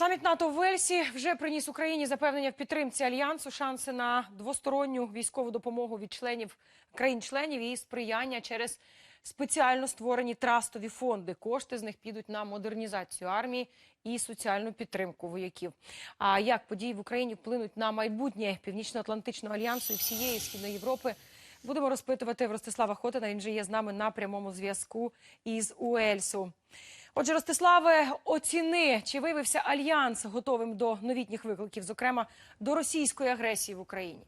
Саміт НАТО в Вельсі вже приніс Україні запевнення в підтримці альянсу, шанси на двосторонню військову допомогу від членів країн-членів і сприяння через спеціально створені трастові фонди. Кошти з них підуть на модернізацію армії і соціальну підтримку вояків. А як події в Україні вплинуть на майбутнє Північно-Атлантичного альянсу і всієї східної Європи? Будемо розпитувати в Ростислава Хотина. Він же є з нами на прямому зв'язку із Уельсу. Отже, Ростиславе, оціни, чи виявився альянс готовим до новітніх викликів, зокрема до російської агресії в Україні?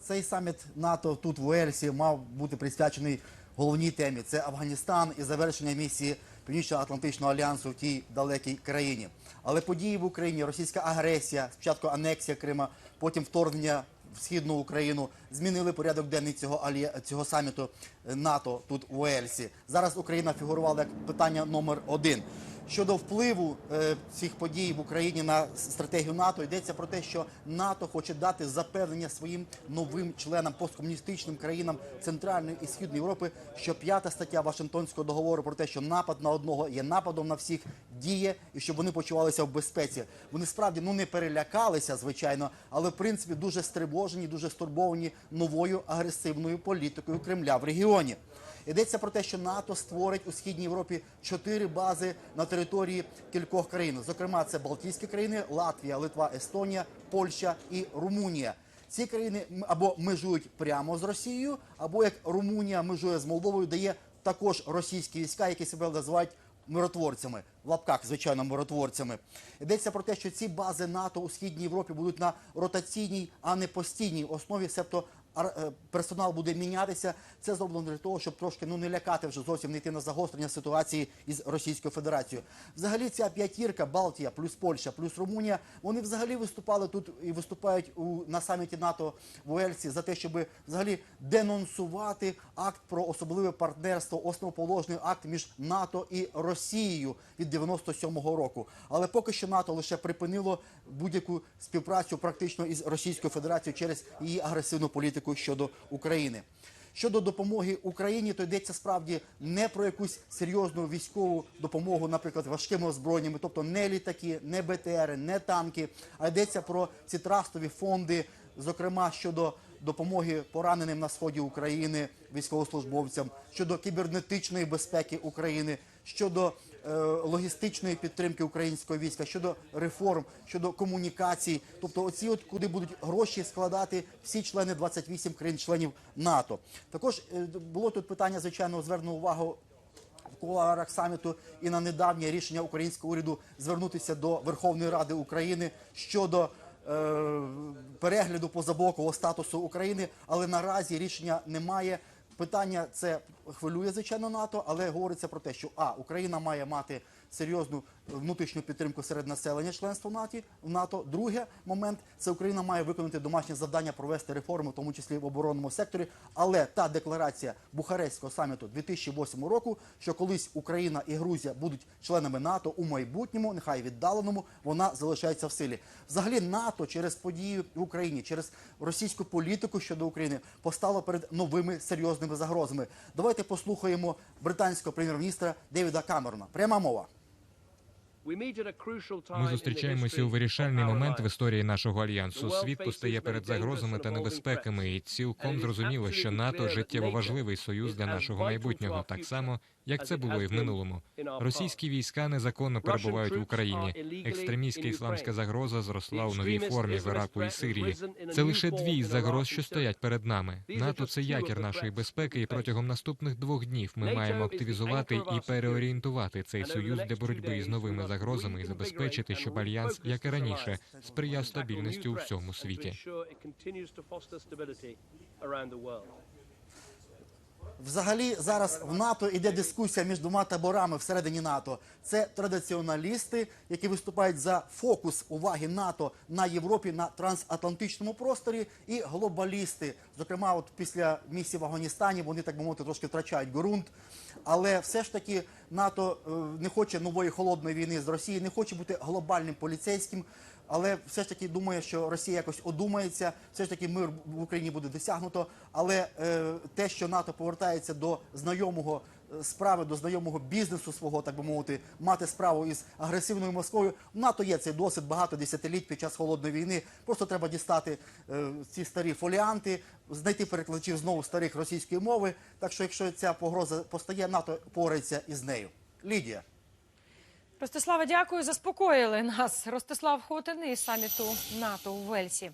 Цей саміт НАТО тут в Уельсі мав бути присвячений головній темі: це Афганістан і завершення місії Північно-Атлантичного альянсу в тій далекій країні. Але події в Україні, російська агресія, спочатку анексія Крима, потім вторгнення в східну Україну змінили порядок денний цього алі- цього саміту е, НАТО тут у Ельсі. Зараз Україна фігурувала як питання номер один. Щодо впливу е, цих подій в Україні на стратегію НАТО, йдеться про те, що НАТО хоче дати запевнення своїм новим членам посткомуністичним країнам Центральної і Східної Європи, що п'ята стаття Вашингтонського договору про те, що напад на одного є нападом на всіх, діє і щоб вони почувалися в безпеці. Вони справді ну не перелякалися, звичайно, але в принципі дуже стривожені, дуже стурбовані новою агресивною політикою Кремля в регіоні. Йдеться про те, що НАТО створить у східній Європі чотири бази на території кількох країн. Зокрема, це Балтійські країни, Латвія, Литва, Естонія, Польща і Румунія. Ці країни або межують прямо з Росією, або як Румунія межує з Молдовою, дає також російські війська, які себе називають миротворцями в лапках, звичайно, миротворцями. Йдеться про те, що ці бази НАТО у східній Європі будуть на ротаційній, а не постійній основі, себто персонал буде мінятися. Це зроблено для того, щоб трошки ну не лякати вже зовсім не йти на загострення ситуації із Російською Федерацією. Взагалі, ця п'ятірка Балтія, плюс Польща, плюс Румунія, вони взагалі виступали тут і виступають у на саміті НАТО в Уельсі за те, щоб взагалі денонсувати акт про особливе партнерство, основоположний акт між НАТО і Росією від 97-го року. Але поки що НАТО лише припинило будь-яку співпрацю практично із Російською Федерацією через її агресивну політику щодо України. Щодо допомоги Україні, то йдеться справді не про якусь серйозну військову допомогу, наприклад, важкими озброєннями, тобто не літаки, не БТРи, не танки, а йдеться про ці трастові фонди, зокрема щодо допомоги пораненим на сході України військовослужбовцям, щодо кібернетичної безпеки України, щодо логістичної підтримки українського війська, щодо реформ, щодо комунікацій. Тобто, оці от куди будуть гроші складати всі члени 28 країн-членів НАТО. Також е, було тут питання, звичайно, звернено увагу в кулуарах саміту і на недавнє рішення українського уряду звернутися до Верховної Ради України щодо е, перегляду позаблокового статусу України, але наразі рішення немає. Питання це хвилює звичайно НАТО, але говориться про те, що а Україна має мати серйозну внутрішню підтримку серед населення членства НАТО. В НАТО. Друге момент це Україна має виконати домашнє завдання провести реформи, в тому числі в оборонному секторі. Але та декларація Бухарестського саміту 2008 року, що колись Україна і Грузія будуть членами НАТО у майбутньому, нехай віддаленому, вона залишається в силі. Взагалі, НАТО через події в Україні, через російську політику щодо України постало перед новими серйозними загрозами. Давайте послухаємо британського прем'єр-міністра Девіда Камерона. Пряма мова. Ми зустрічаємося у вирішальний момент в історії нашого альянсу. Світ постає перед загрозами та небезпеками, і цілком зрозуміло, що НАТО життєво важливий союз для нашого майбутнього, так само як це було і в минулому. Російські війська незаконно перебувають в Україні. Екстремістська ісламська загроза зросла у новій формі в Іраку і Сирії. Це лише дві із загроз, що стоять перед нами. НАТО це якір нашої безпеки, і протягом наступних двох днів ми маємо активізувати і переорієнтувати цей союз для боротьби із новими загрозами і забезпечити, щоб альянс, як і раніше, сприяв стабільності у всьому світі. Взагалі зараз в НАТО йде дискусія між двома таборами всередині НАТО. Це традиціоналісти, які виступають за фокус уваги НАТО на Європі на трансатлантичному просторі, і глобалісти. Зокрема, от після місії в Афганістані вони так би мовити трошки втрачають ґрунт. Але все ж таки НАТО е, не хоче нової холодної війни з Росією, не хоче бути глобальним поліцейським. Але все ж таки думає, що Росія якось одумається, все ж таки мир в Україні буде досягнуто. Але е, те, що НАТО повертається до знайомого е, справи до знайомого бізнесу свого, так би мовити, мати справу із агресивною Москвою. В НАТО є цей досвід багато десятиліть під час холодної війни. Просто треба дістати е, ці старі фоліанти, знайти перекладачів знову старих російської мови. Так що, якщо ця погроза постає, НАТО порається із нею. Лідія. Ростислава, дякую. Заспокоїли нас. Ростислав Хотин із саміту НАТО у Вельсі.